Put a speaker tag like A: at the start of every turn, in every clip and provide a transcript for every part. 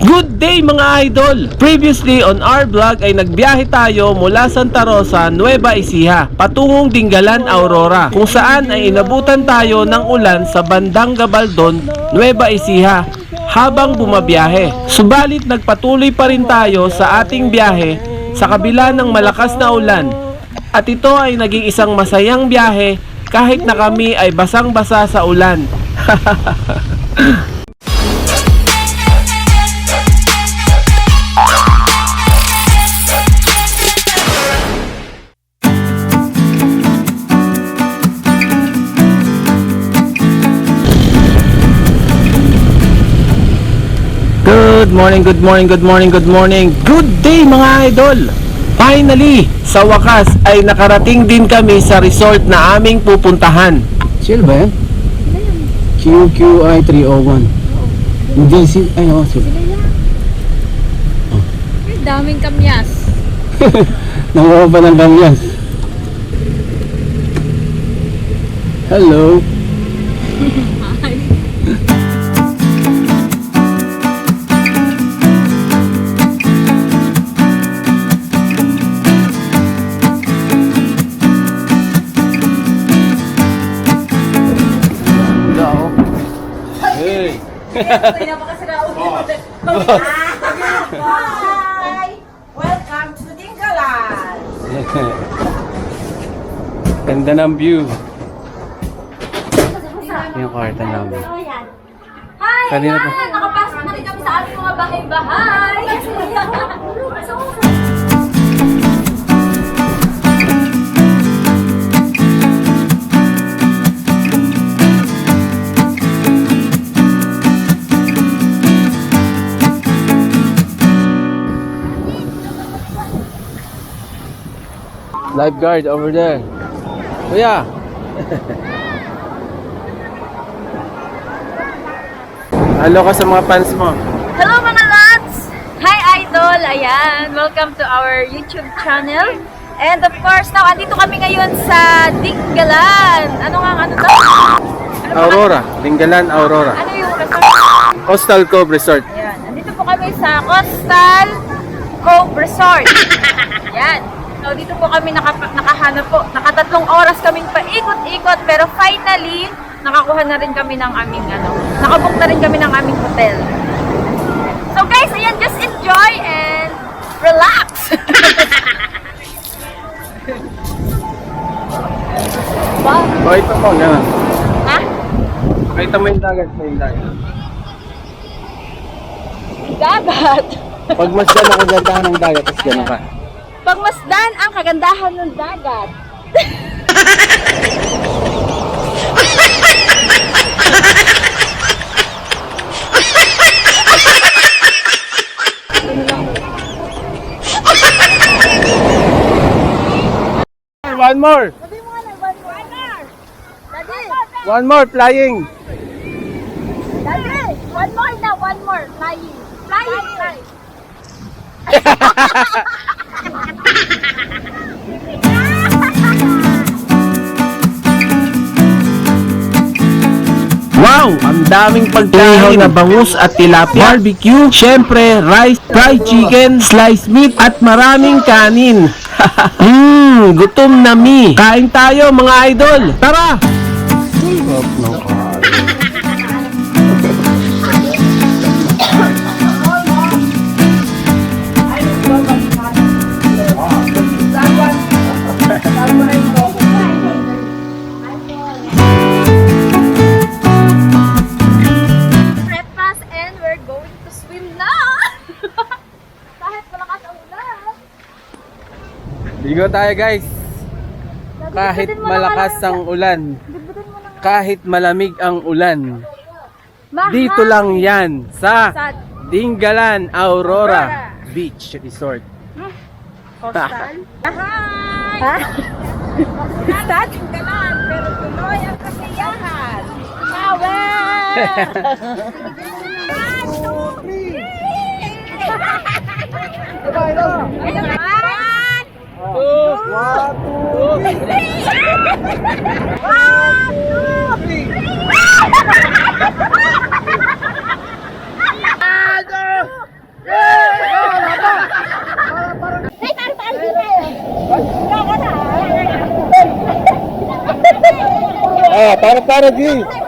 A: Good day mga idol! Previously on our vlog ay nagbiyahe tayo mula Santa Rosa, Nueva Ecija patungong Dinggalan, Aurora kung saan ay inabutan tayo ng ulan sa bandang Gabaldon, Nueva Ecija habang bumabiyahe. Subalit nagpatuloy pa rin tayo sa ating biyahe sa kabila ng malakas na ulan at ito ay naging isang masayang biyahe kahit na kami ay basang-basa sa ulan. Good morning, good morning, good morning, good morning. Good day mga idol! Finally, sa wakas ay nakarating din kami sa resort na aming pupuntahan.
B: Chill ba yan? QQI 301. Hindi si... Ay, oh, si...
C: Ang daming kamyas.
B: Nanguha pa ng kamyas. Hello.
C: Kaya baka sila
D: Hi! Welcome to Dingalan!
B: Ganda ng view. Yung kwarta namin.
C: Hi!
B: Kanina.
C: Ayan! Nakapasok na rin kami sa aming mga bahay-bahay.
B: Lifeguard over there. Kuya. Hello ka sa mga fans mo.
C: Hello mga lods! Hi Idol! Ayan! Welcome to our YouTube channel. And of course, now, andito kami ngayon sa Dinggalan. Ano nga, ano to? Ano
B: Aurora. Linggalan, Aurora.
C: Ano yung resort?
B: Coastal Cove Resort.
C: Ayan. Andito po kami sa Coastal Cove Resort. Ayan. So, dito po kami naka, nakahanap po. Nakatatlong oras kaming paikot-ikot. Pero finally, nakakuha na rin kami ng aming, ano, nakabook na rin kami ng aming hotel. So guys, ayan, just enjoy and relax. wow.
B: O, ito po. Ganun.
C: Ha?
B: Pakita mo yung dagat yung dagat.
C: Dagat.
B: Pag mas dyan ang kagandahan ng dagat, tapos ganun ka.
C: Pagmasdan ang kagandahan ng dagat.
B: One more.
C: One more
B: flying.
C: daddy, one more na, one more. Flying. Flying. Flying.
A: Wow! Ang daming pagkain na bangus at tilapia, barbecue, syempre, rice, fried chicken, sliced meat, at maraming kanin. Mmm, gutom na mi. Kain tayo mga idol. Tara!
C: breakfast
B: Ligo tayo guys. Kahit malakas ang ulan, kahit malamig ang ulan, dito lang yan sa Dingalan Aurora. Beach Resort.
C: coastal. Hi! Ha? Start? Galan, pero tuloy ang kasiyahan. Power! One, two, one,
B: two, three.
C: One, two, three.
A: Ah, para, para, Gui.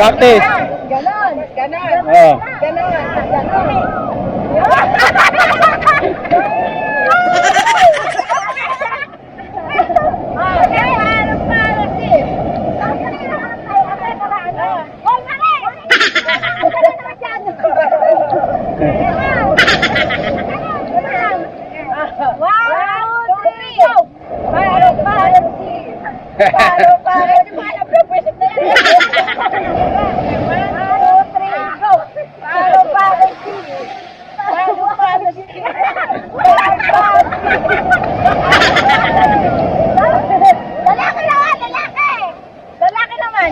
A: Practice.
C: Lalaki naman, lalaki! Lalaki naman!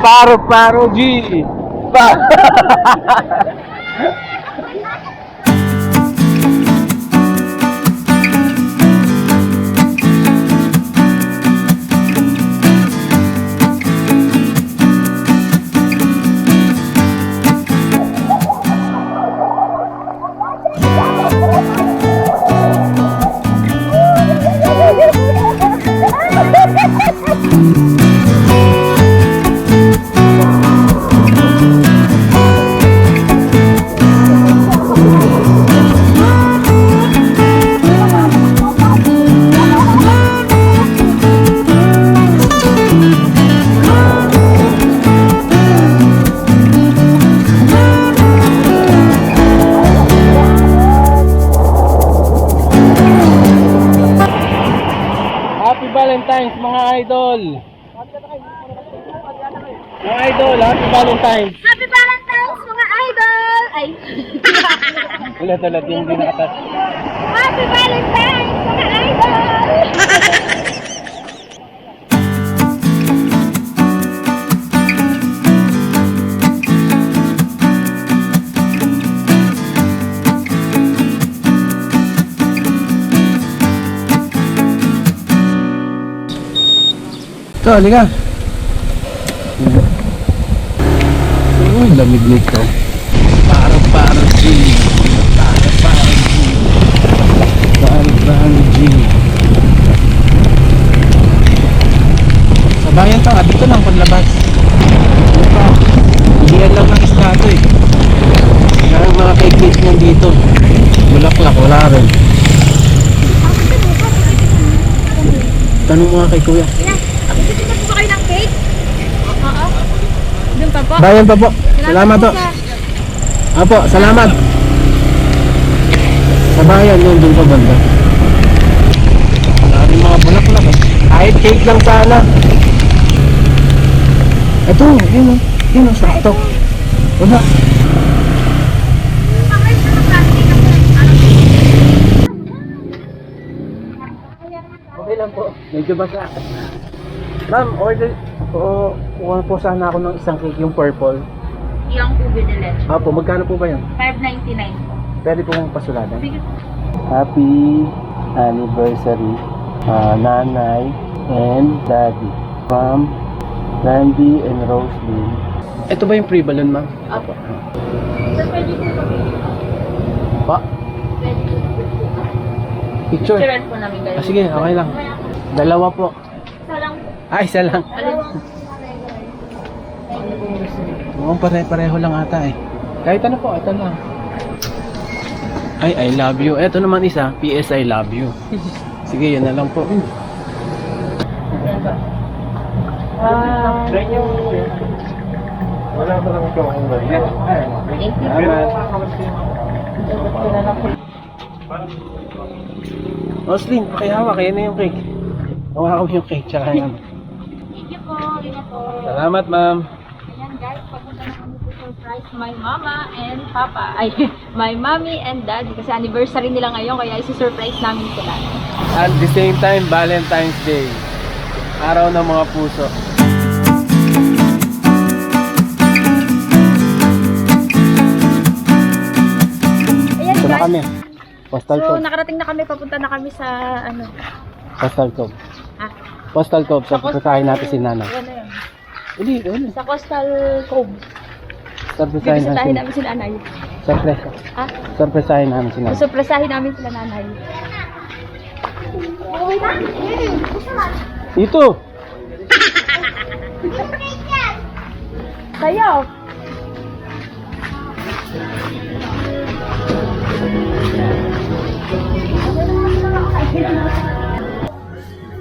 A: Paro paro G. Pa. Valentine's. Happy Valentine's,
C: mga idol! Ay!
A: Ulit ulit yung hindi nakatas.
C: Happy Valentine's, mga idol!
B: Ito, halika. Uy, lamig nito. Para para G. Para para G. Para para G. Sa bayan to, ah, dito lang paglabas. Ito. Hindi lang ng estrado eh. Kaya mga cake nandito. Bulaklak, wala rin. Tanong mga kay kuya.
C: Gusto po kayo ng cake? Oo. Doon pa po.
B: Bayan pa po. Salamat po. Apo, salamat. Sa bayan yun, doon pa banda. Rin mga bulaklak eh. Kahit cake lang sana. Ito, yun o. Yun o, sakto. Wala. Okay lang po. Medyo basa. Ma'am, order. Oo, kuha po sana ako ng isang cake yung purple.
C: Yung ube de leche.
B: Apo, magkano po ba yun?
C: 5.99 po.
B: Pwede pong pasulatan.
C: Sige po.
B: Happy anniversary, uh, nanay and daddy. From Randy and Roslyn. Ito ba yung pre-balloon, ma'am?
C: Apo. Sir, pwede po ba?
B: Pa?
C: Pwede po.
B: Picture?
C: Picturean po namin kayo.
B: Ah, sige, okay lang. Dalawa po.
C: Isa lang po.
B: Ah, isa lang. Oo, pare-pareho lang ata eh. Kahit ano po, ito lang. Ay, I love you. Ito naman isa, PS I love you. Sige, yun na lang po.
C: Ah,
A: Wala pa lang ikaw kung ganyan.
C: thank you.
B: Salamat. Oslin, pakihawak. Kaya na yung cake. Hawakan mo yung cake. Tsaka yan.
C: Thank you po.
B: Salamat, ma'am
C: for my mama and papa. Ay, my mommy and daddy. Kasi anniversary nila ngayon, kaya isi-surprise namin sila.
B: At the same time, Valentine's Day. Araw ng mga puso. Ayan Ito na guys. kami. Postal
C: So, nakarating na kami. Papunta na kami sa, ano,
B: Postal Cove.
C: ah,
B: Postal Cove. Sa Sasahin natin si Nana.
C: Ano yun?
B: Hindi, ano?
C: Sa Coastal Cove.
B: Surpresahin
C: Bibisitahin
B: natin.
C: namin si nanay.
B: Surpresa.
C: Ha?
B: Surpresahin namin si Nana.
C: Susurpresahin namin sila nanay.
B: Dito!
C: Sayo!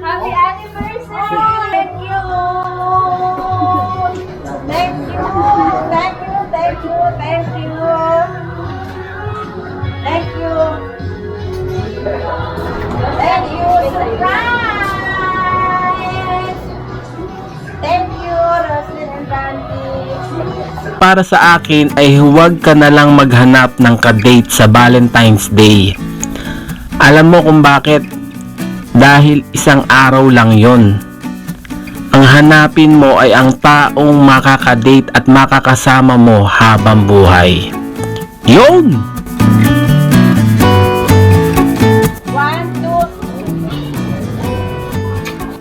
C: Happy anniversary! Thank you! Thank you! Thank you! Surprise! Thank you, Roslyn and Randy!
A: Para sa akin ay huwag ka na lang maghanap ng kadate sa Valentine's Day. Alam mo kung bakit? Dahil isang araw lang yon. Ang hanapin mo ay ang taong makakadate at makakasama mo habang buhay. Yun!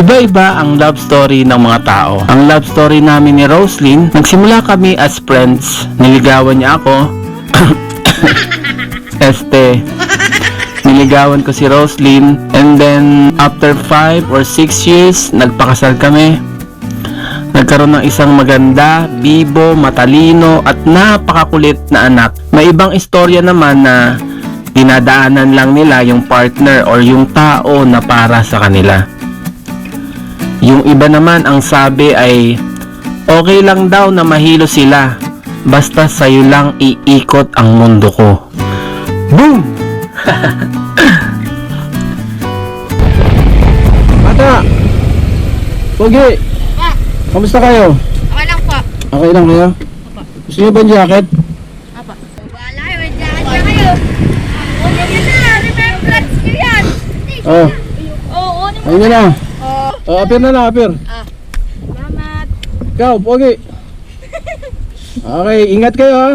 A: Iba-iba ang love story ng mga tao. Ang love story namin ni Roslyn, nagsimula kami as friends. Niligawan niya ako. este, niligawan ko si Roslyn. And then, after 5 or 6 years, nagpakasal kami. Nagkaroon ng isang maganda, bibo, matalino, at napakakulit na anak. May ibang istorya naman na dinadaanan lang nila yung partner or yung tao na para sa kanila. Yung iba naman ang sabi ay okay lang daw na mahilo sila basta sa'yo lang iikot ang mundo ko. Boom!
B: Pogi! Kamusta kayo?
D: Okay lang po.
B: Okay lang kayo? Gusto niyo ba ng jacket?
D: Wala, may jacket na kayo. Una yun na, remembrance ko yan.
B: Oh,
C: Oo, oh,
B: ayun nyo na.
D: Oh.
B: Oh, apir na lang, apir.
C: Salamat.
B: Ikaw, Pogi. Okay, ingat kayo ha.